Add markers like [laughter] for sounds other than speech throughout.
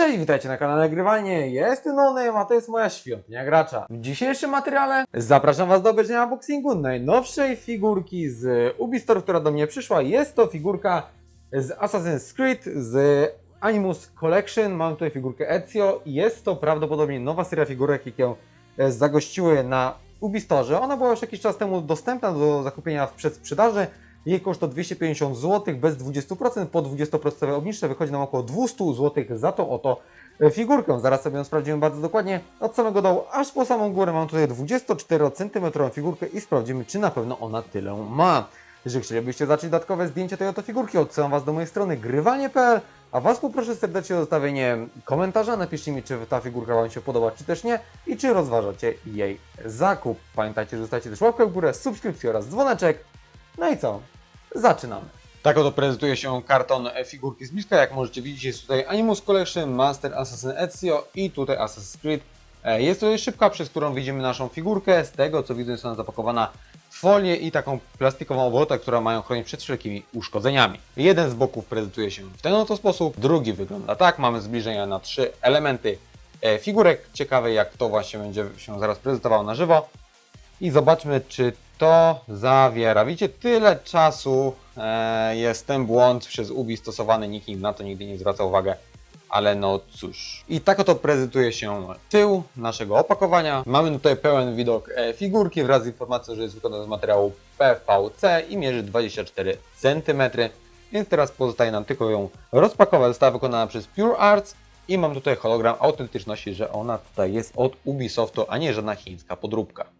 Cześć, witajcie na kanale Nagrywanie. Jestem Nonem, a to jest moja świątynia gracza. W dzisiejszym materiale zapraszam Was do obejrzenia unboxingu najnowszej figurki z Ubistore, która do mnie przyszła. Jest to figurka z Assassin's Creed z Animus Collection. Mam tutaj figurkę Ezio i jest to prawdopodobnie nowa seria figurek, jakie e, zagościły na Ubistorze. Ona była już jakiś czas temu dostępna do zakupienia w przedsprzedaży. Jej koszt to 250 zł bez 20%, po 20% obniżce wychodzi nam około 200 zł za tą oto e, figurkę. Zaraz sobie ją sprawdzimy bardzo dokładnie. Od samego dołu aż po samą górę mam tutaj 24 cm figurkę i sprawdzimy, czy na pewno ona tyle ma. Jeżeli chcielibyście zacząć dodatkowe zdjęcie tej oto figurki, odsyłam Was do mojej strony grywanie.pl, a Was poproszę serdecznie o zostawienie komentarza. Napiszcie mi, czy ta figurka Wam się podoba, czy też nie i czy rozważacie jej zakup. Pamiętajcie, że zostawicie też łapkę w górę, subskrypcję oraz dzwoneczek. No i co? Zaczynamy. Tak oto prezentuje się karton figurki z bliska. Jak możecie widzieć, jest tutaj Animus Collection, Master Assassin Ezio i tutaj Assassin's Creed. E, Jest to szybka, przez którą widzimy naszą figurkę. Z tego co widzę, jest ona zapakowana w folię i taką plastikową obłotę, która mają chronić przed wszelkimi uszkodzeniami. Jeden z boków prezentuje się w ten oto sposób, drugi wygląda tak. Mamy zbliżenia na trzy elementy e, figurek. Ciekawe jak to właśnie będzie się zaraz prezentowało na żywo. I zobaczmy, czy to zawiera. Widzicie, tyle czasu e, jest ten błąd przez Ubi stosowany, nikt na to nigdy nie zwraca uwagę. Ale no cóż. I tak oto prezentuje się tył naszego opakowania. Mamy tutaj pełen widok e, figurki wraz z informacją, że jest wykonana z materiału PVC i mierzy 24 cm. Więc teraz pozostaje nam tylko ją rozpakować. Została wykonana przez Pure Arts i mam tutaj hologram autentyczności, że ona tutaj jest od Ubisoftu, a nie żadna chińska podróbka.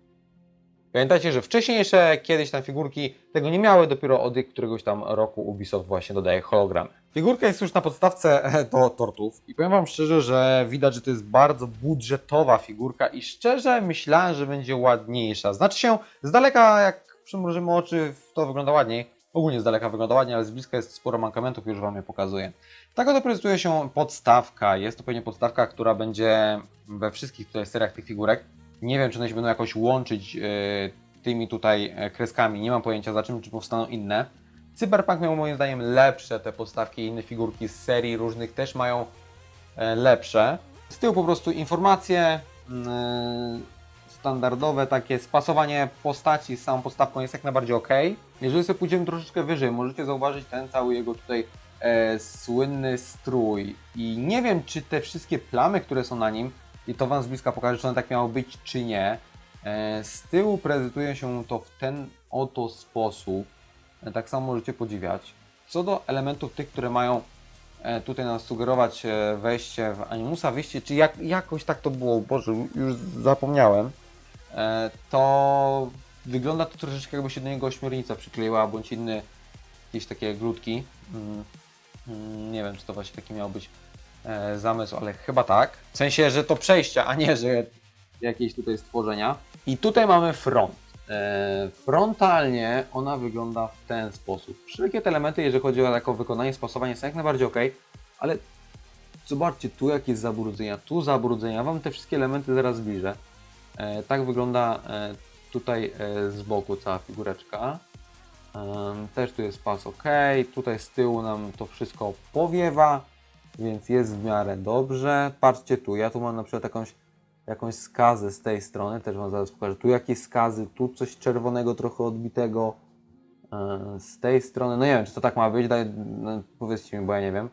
Pamiętajcie, że wcześniejsze kiedyś tam figurki tego nie miały, dopiero od któregoś tam roku Ubisoft właśnie dodaje hologramy. Figurka jest już na podstawce [laughs] do tortów i powiem Wam szczerze, że widać, że to jest bardzo budżetowa figurka i szczerze myślałem, że będzie ładniejsza. Znaczy się, z daleka jak przymrużymy oczy, to wygląda ładniej. Ogólnie z daleka wygląda ładnie, ale z bliska jest sporo mankamentów, już Wam je pokazuję. Tak oto prezentuje się podstawka. Jest to pewnie podstawka, która będzie we wszystkich tutaj seriach tych figurek. Nie wiem, czy one się będą jakoś łączyć e, tymi tutaj e, kreskami. Nie mam pojęcia za czym, czy powstaną inne. Cyberpunk miał moim zdaniem lepsze te podstawki inne figurki z serii różnych też mają e, lepsze. Z tyłu po prostu informacje mm, standardowe, takie spasowanie postaci z samą podstawką jest jak najbardziej ok. Jeżeli sobie pójdziemy troszeczkę wyżej, możecie zauważyć ten cały jego tutaj e, słynny strój. I nie wiem, czy te wszystkie plamy, które są na nim, i to Wam z bliska pokażę, czy one tak miało być, czy nie. E, Z tyłu prezentuje się to w ten oto sposób. E, Tak samo możecie podziwiać. Co do elementów tych, które mają e, tutaj nam sugerować wejście w Animusa, wyjście, czy jak, jakoś tak to było, Boże, już zapomniałem, to wygląda to troszeczkę jakby się do niego ośmiornica przykleiła, bądź inny, jakieś takie glutki. Mm, mm, Nie wiem, czy to właśnie taki miał być e, zamysł, ale chyba tak. W sensie, że to przejścia, a nie, że jakieś tutaj stworzenia. I tutaj mamy front. E, frontalnie ona wygląda w ten sposób. Wszelkie te elementy, jeżeli chodzi o jako wykonanie, spasowanie są jak najbardziej ok, ale zobaczcie, tu jakieś zabrudzenia, tu zabrudzenia. Wam te wszystkie elementy zaraz zbliżę. E, tak wygląda tutaj z boku cała figureczka. Też tu jest pas ok. Tutaj z tyłu nam to wszystko powiewa, więc jest w miarę dobrze. Patrzcie tu, ja tu mam na przykład jakąś, jakąś skazę z tej strony, też Wam zaraz pokażę. Tu jakieś skazy, tu coś czerwonego trochę odbitego. e, Z tej strony, no nie wiem, czy to tak ma być, daj, no, powiedzcie mi, bo ja nie wiem.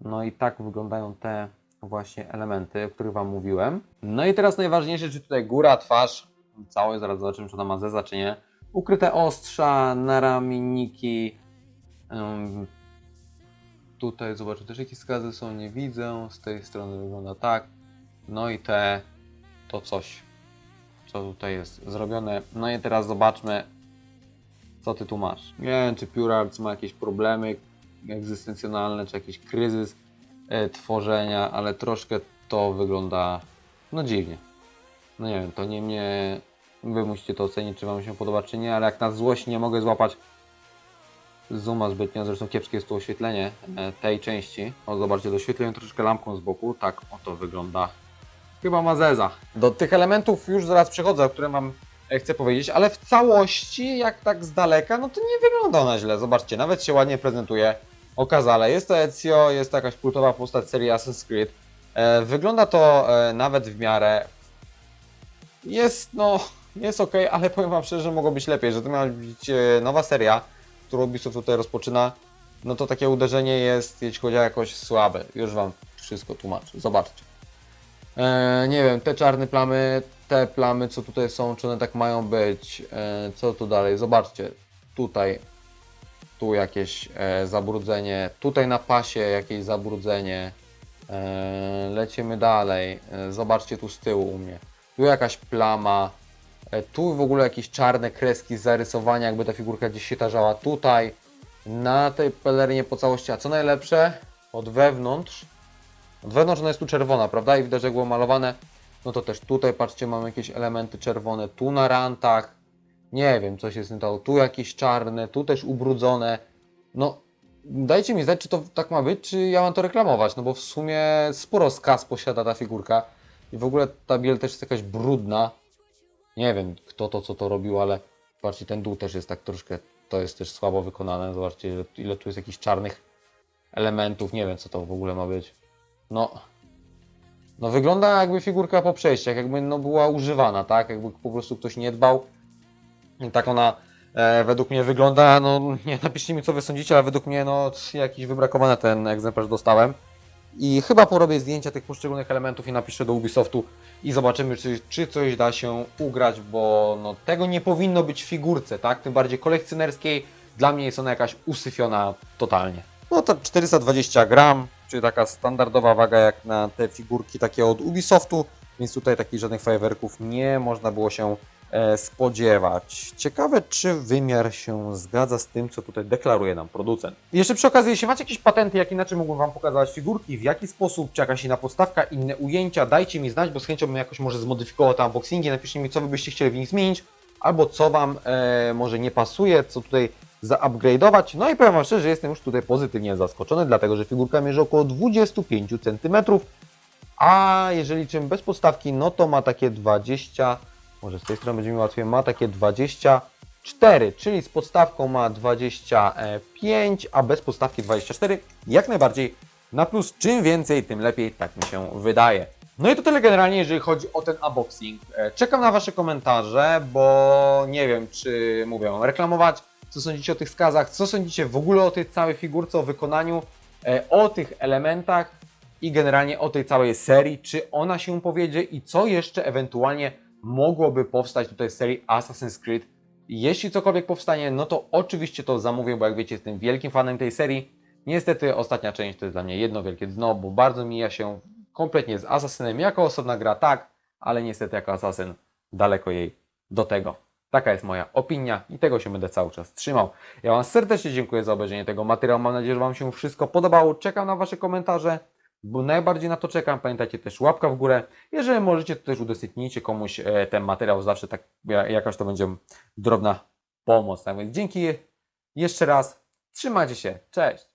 No i tak wyglądają te właśnie elementy, o których Wam mówiłem. No i teraz najważniejsze, czy tutaj góra, twarz, całe, zaraz zobaczymy, czy ona ma zeza, czy nie. Ukryte ostrza, naramienniki. Tutaj zobaczę też jakie skazy są, nie widzę. Z tej strony wygląda tak. No i te, to coś, co tutaj jest zrobione. No i teraz zobaczmy, co ty tu masz. Nie wiem, czy Pure Arts ma jakieś problemy egzystencjonalne, czy jakiś kryzys e, tworzenia, ale troszkę to wygląda, no dziwnie. No nie wiem, to nie mnie, wy musicie to ocenić, czy wam się podoba, czy nie, ale jak na złość nie mogę złapać zooma zbytnio, zresztą kiepskie jest tu oświetlenie e, tej części. O, zobaczcie, doświetliłem troszeczkę lampką z boku, tak oto wygląda. Chyba ma zeza. Do tych elementów już zaraz przechodzę, o którym wam e, chcę powiedzieć, ale w całości, jak tak z daleka, no to nie wygląda ona źle. Zobaczcie, nawet się ładnie prezentuje, okazale. Jest to Ezio, jest to jakaś kultowa postać serii Assassin's Creed. E, wygląda to nawet w miarę. Jest no, jest ok, ale powiem Wam szczerze, że mogło być lepiej, że to miała być nowa seria, którą Ubisoft tutaj rozpoczyna. No to takie uderzenie jest, jeśli chodzi o jakość, słabe. Już Wam wszystko tłumaczę. Zobaczcie. E, nie wiem, te czarne plamy, te plamy, co tutaj są, czy one tak mają być? E, co tu dalej? Zobaczcie. Tutaj, tu jakieś e, zabrudzenie, tutaj na pasie jakieś zabrudzenie. E, lecimy dalej. E, zobaczcie tu z tyłu u mnie. Tu jakaś plama. E, tu w ogóle jakieś czarne kreski z zarysowania, jakby ta figurka gdzieś się tarzała. Tutaj na tej pelerynie po całości. A co najlepsze, od wewnątrz od wewnątrz ona jest tu czerwona, prawda? I widać, że było malowane. No to też tutaj, patrzcie, mamy jakieś elementy czerwone. Tu na rantach. Nie wiem, co się z tym stało. Tu jakieś czarne, tu też ubrudzone. No, dajcie mi znać, czy to tak ma być, czy ja mam to reklamować. No bo w sumie sporo skaz posiada ta figurka. I w ogóle ta biel też jest jakaś brudna. Nie wiem, kto to, co to robił, ale patrzcie, ten dół też jest tak troszkę, to jest też słabo wykonane. Zobaczcie, ile, tu jest jakichś czarnych elementów. Nie wiem, co to w ogóle ma być. No, no wygląda jakby figurka po przejściach, jakby no była używana, tak? Jakby po prostu ktoś nie dbał. Tak ona e, według mnie wygląda, no nie napiszcie mi co wy sądzicie, ale według mnie no jakiś wybrakowany ten egzemplarz dostałem. I chyba porobię zdjęcia tych poszczególnych elementów i napiszę do Ubisoftu i zobaczymy, czy, czy coś da się ugrać, bo no, tego nie powinno być w figurce, tak? Tym bardziej kolekcjonerskiej. Dla mnie jest ona jakaś usyfiona totalnie. No to 420 gram, czyli taka standardowa waga jak na te figurki takie od Ubisoftu, więc tutaj takich żadnych fajerwerków nie można było się spodziewać. Ciekawe, czy wymiar się zgadza z tym, co tutaj deklaruje nam producent. Jeszcze przy okazji, jeśli macie jakieś patenty, jak inaczej mógłbym Wam pokazać figurki, w jaki sposób, czy jakaś inna podstawka, inne ujęcia, dajcie mi znać, bo z chęcią bym jakoś może zmodyfikował te unboxingi, napiszcie mi, co Wy byście chcieli w nich zmienić, albo co Wam e, może nie pasuje, co tutaj zaupgrade'ować. No i powiem Wam szczerze, że jestem już tutaj pozytywnie zaskoczony, dlatego że figurka mierzy około 25 cm, a jeżeli czym bez podstawki, no to ma takie 20, może z tej strony będzie mi łatwiej, ma takie 24, czyli z podstawką ma 25, a bez podstawki 24. Jak najbardziej na plus, czym więcej, tym lepiej, tak mi się wydaje. No i to tyle generalnie, jeżeli chodzi o ten unboxing. E, Czekam na Wasze komentarze, bo nie wiem, czy mówię, mam reklamować, co sądzicie o tych skazach, co sądzicie w ogóle o tej całej figurce, o wykonaniu, e, o tych elementach i generalnie o tej całej serii, czy ona się powiedzie i co jeszcze ewentualnie mogłoby powstać tutaj z serii Assassin's Creed. Jeśli cokolwiek powstanie, no to oczywiście to zamówię, bo jak wiecie, jestem wielkim fanem tej serii. Niestety ostatnia część to jest dla mnie jedno wielkie dno, bo bardzo mija się kompletnie z Assassinem jako osobna gra, tak, ale niestety jako Assassin daleko jej do tego. Taka jest moja opinia i tego się będę cały czas trzymał. Ja Wam serdecznie dziękuję za obejrzenie tego materiału. Mam nadzieję, że Wam się wszystko podobało. Czekam na Wasze komentarze, bo najbardziej na to czekam. Pamiętajcie też łapka w górę. Jeżeli możecie, to też udostępnijcie komuś e, ten materiał. Zawsze tak ja- jakaś to będzie drobna pomoc. Tak więc dzięki jeszcze raz. Trzymajcie się. Cześć.